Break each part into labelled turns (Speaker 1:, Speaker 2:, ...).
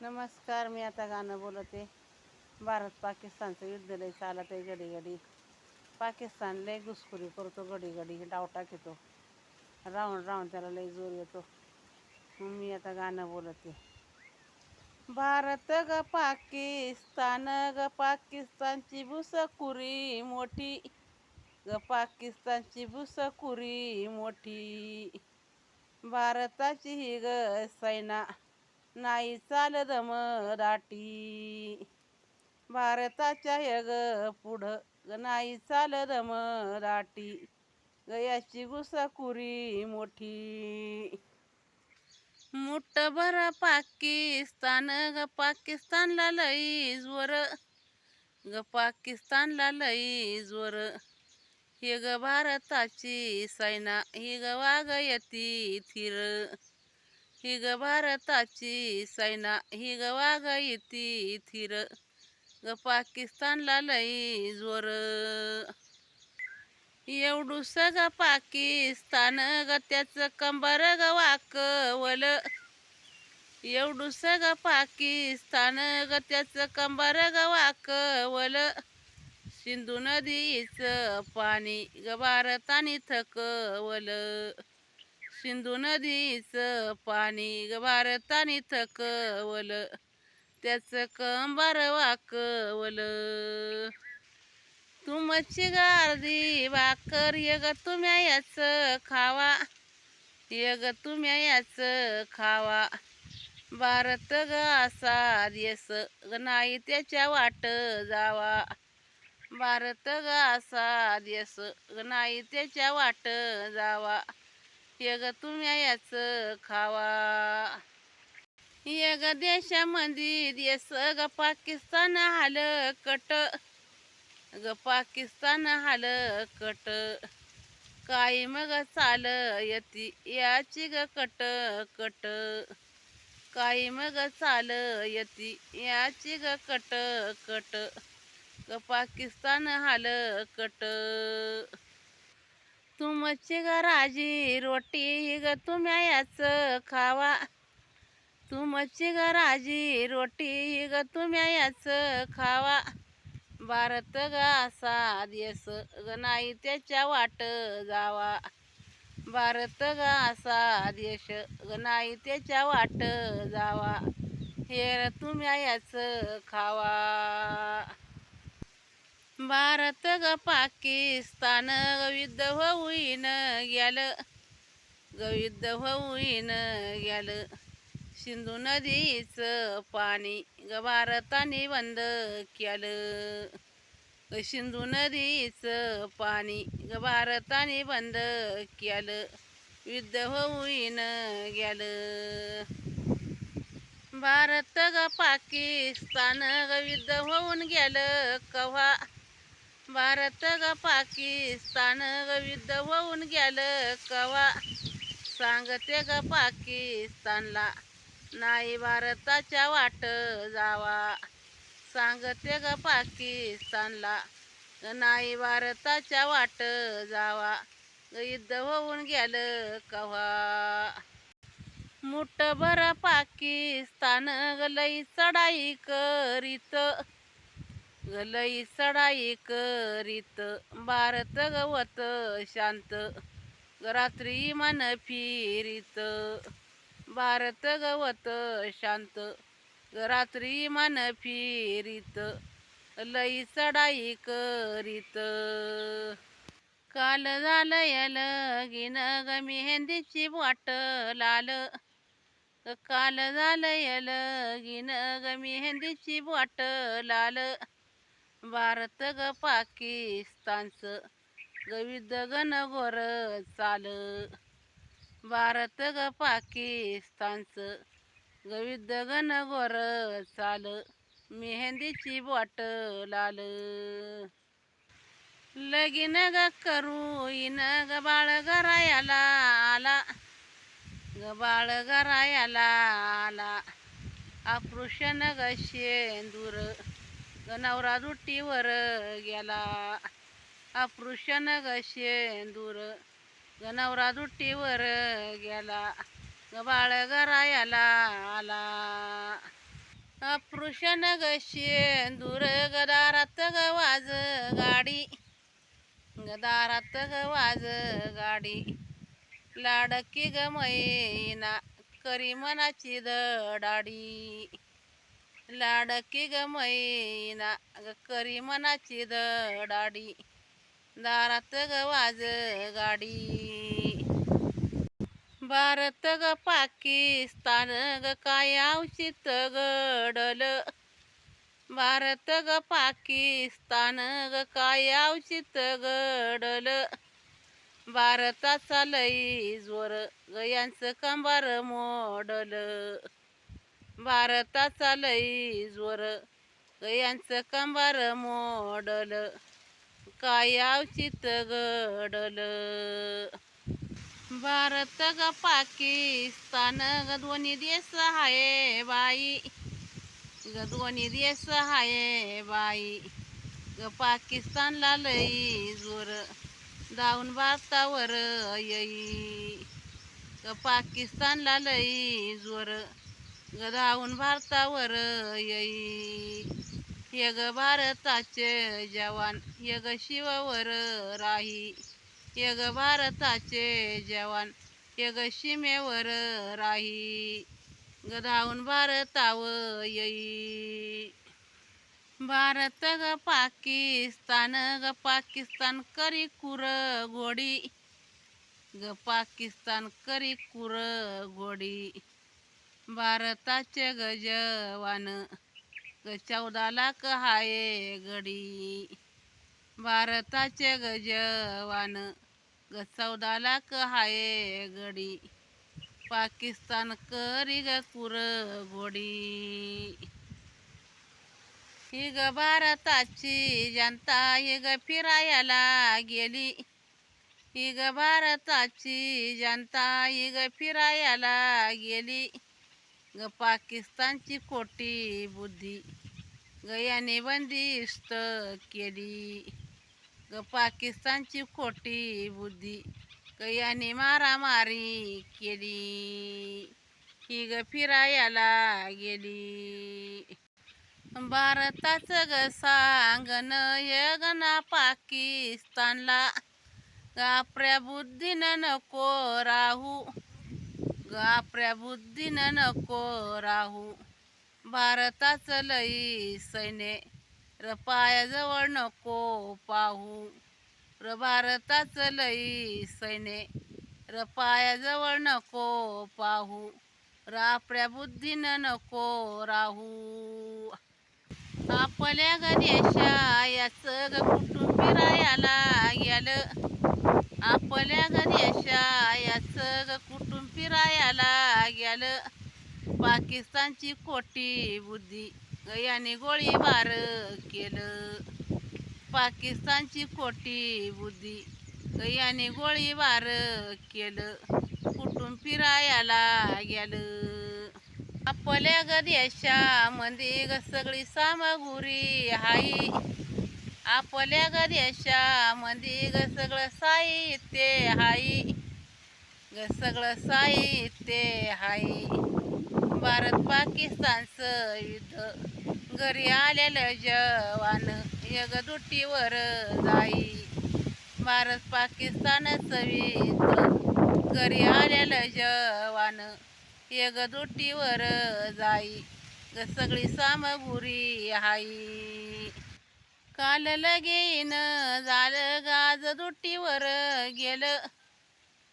Speaker 1: नमस्कार मी आता गाणं बोलते. भारत पाकिस्तानचं युद्ध लय चालत आहे घडी घडी पाकिस्तान लय घुसखोरी करतो घडी घडी डावटा घेतो राऊंड राऊंड त्याला लय जोर येतो. मी आता गाणं बोलते. भारत ग पाकिस्तान ग पाकिस्तानची भुसकुरी मोठी. ग पाकिस्तानची भुसकुरी मोठी. भारताची ही ग सैना. नाही चाल दम दाटी भारताच्या यग पुढं ग नाही चाल दम दाटी गयाची घुसखुरी मोठी. मुठभर पाकिस्तान ग पाकिस्तानला लई जोर ग पाकिस्तानला लई जोर हे ग भारताची सैना ही ग वागयती थिर. ही ग भारताची सैना ही ग वागयती थिर. ग पाकिस्तानला लई जोर. एवढूस ग पाकिस्तान ग त्याचं कंबर ग वाकवल. एवढूस ग पाकिस्तान ग त्याचं कंबर ग वाकवल. सिंधू नदीचं पाणी ग भारताने थकवल. सिंधू नदीचं पाणी ग थकवल त्याचं कंबार वाकवल. तुमची गारदी भाकर यग तुम्या याच खावा ये तुम्या याच खावा. भारत ग असा देश नाही त्याच्या वाट जावा. भारत ग असा देश नाही त्याच्या वाट जावा. ये ग तुम्ही याच खावा. ये ग देशामध्ये देश ग पाकिस्तान हाल कट. ग पाकिस्तान हाल कट. काय मग चाल यती याची ग कट कट. काय मग चाल यती याची ग कट कट. ग पाकिस्तान हाल कट. तुमची ग राजी रोटी ग तुम्ही खावा. तुमची ग राजी रोटी ग तुम्ही खावा. भारत ग असा देश ग नाही त्याच्या वाट जावा. भारत ग असा देश ग नाही त्याच्या वाट जावा. हे तुम्ही खावा. भारत ग पाकिस्तान ग युद्ध होईन गेल ग युद्ध होईन गेल सिंधू नदीचं पाणी ग भारताने बंद केलं. ग सिंधू नदीचं पाणी ग भारताने बंद केलं. युद्ध होईन गेलं भारत ग पाकिस्तान ग युद्ध होऊन गेलं कव्हा भारत ग पाकिस्तान ग युद्ध होऊन गेल कवा? सांगते ग पाकिस्तानला नाही भारताच्या वाट जावा. सांगते ग पाकिस्तानला नाही भारताच्या वाट जावा. युद्ध होऊन गेल कवा? मुठभर पाकिस्तान लई चढाई करीत गलई सडाई करीत भारत गवत शांत रात्री मन फिरीत. भारत गवत शांत रात्री मन फिरीत. लई चढाई करीत. काल झालं यल गिन ग मेहंदीची वाट लाल. काल झालं यल गिन ग मेहंदीची वाट लाल. भारत ग पाकिस्तानचं. गविद गण गोर चाल. भारत ग पाकिस्तानचं. गविद गण गोर चाल. मेहंदीची बॉट लाल. लगीन ग करू इन ग बाळ गरायाला आला. ग बाळ गरायाला आला. अपृशन ग शेंदूर. नवरा दुट्टीवर गेला. अपृशन ग शेंदूर ग दुट्टीवर गेला. ग बाळ गरायाला आला. अपृषण ग शेंदूर गदारात ग वाज गाडी. गदारात ग वाज गाडी. लाडकी ग मैना करी मनाची दडाडी. लाडकी ग मैना ग करी मनाची दडाडी दारात ग वाज गाडी. भारत ग पाकिस्तान ग काय औचित गडल. भारत ग पाकिस्तान ग काय औचित गडल. भारताचा लई जोर यांचं कंबार मोडल. भारताचा लई जोर. गयांचं कंबार मोडल. काय औचित गडल. भारत ग पाकिस्तान? ग दोन्ही देश हाय बाई. ग दोन्ही देश हाय बाई. ग पाकिस्तानला लई जोर. धावून भारतावर येई. ग पाकिस्तानला लई जोर. गदाहून भारतावर येई. यग भारताचे जवान यग शिवावर राही. यग भारताचे जवान यग सीमेवर राही. गदाहून भारताव येई. भारत ग पाकिस्तान ग पाकिस्तान करी कुर घोडी ग पाकिस्तान करी कुर घोडी भारताचे गजवान जवान चौदा लाख हाये गडी. भारताचे गजवान जवान ग चौदा लाख हाये गडी. पाकिस्तान करी ग कुर गोडी. ही ग भारताची जनता ही ग फिरायला गेली. ही ग भारताची जनता ही ग फिरायला गेली. ग पाकिस्तानची खोटी बुद्धी. ग याने बंदिस्त केली. ग पाकिस्तानची खोटी बुद्धी. ग याने मारामारी केली. ही ग फिरायला गेली. भारताचं ग सांगन हे ग ना पाकिस्तानला. आपल्या बुद्धीनं नको राहू. आपल्या बुद्धीनं नको राहू. भारताचं लई सैने र पायाजवळ नको पाहू. र भारताचं लई सैने र पायाजवळ नको पाहू. र आपल्या बुद्धीनं नको राहू. आपल्या ग देशायाचं ग कुटुंब फिरायला गेलं? आपल्या गणेशा देशायाचं ग कुटुंब फिरायला गेलं. पाकिस्तानची खोटी बुद्धी. याने गोळीबार केलं. पाकिस्तानची खोटी बुद्धी. याने गोळीबार केलं. कुटुंब फिरायला गेलं? आपल्या ग देशामध्ये ग सगळी सामग्री हाई आपल्या ग देशामध्ये ग सगळं साहित्य हाई सगळं साहित्य हाय भारत पाकिस्तानचं युद्ध. घरी आलेलं जवान यग दुटीवर जाई. भारत पाकिस्तानचं युद्ध. घरी आलेलं जवान यग दुटीवर जाई. ग सगळी सामग्री हाई काल लगीन झालं गाज दुटीवर गेलं.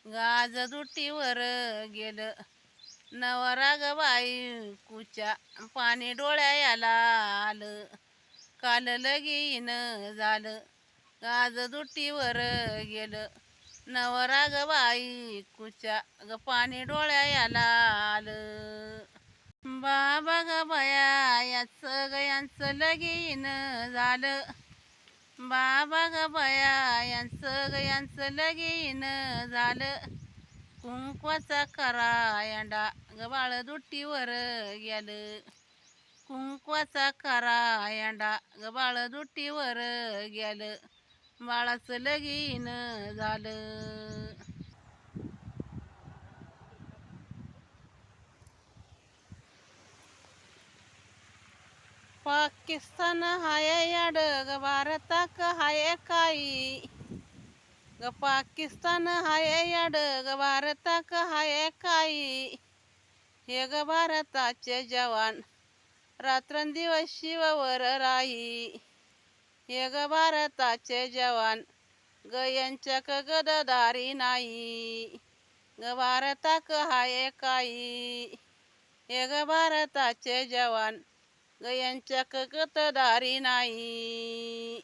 Speaker 1: गाज दुटीवर गेलं. नवरा ग बायकुच्या पाणी डोळ्याला आलं. काल लगीन झालं. गाज दुटीवर गेलं. नवरा ग बायकुच्या ग पाणी डोळ्याला आलं. बाबा ग बया याचं ग यांचं लगीन झालं. बाबा ग बया यांचं ग यांचं लगीन झालं. कुंकवाचा करा यांडा ग बाळ दुट्टीवर गेलं. कुंकवाचा करा यांडा ग बाळ दुट्टीवर गेलं. बाळाचं लगीन झालं. पाकिस्तान हाय याड ग भारताक हाय काही ग पाकिस्तान हाय याड ग भारताक हाय काही हे ग भारताचे जवान रात्रंदिवस शिववर राही हे ग भारताचे जवान ग यांच्याक गददारी नाही ग भारताक हाय काही हे ग भारताचे जवान गयांच्या कगत दारी नाही.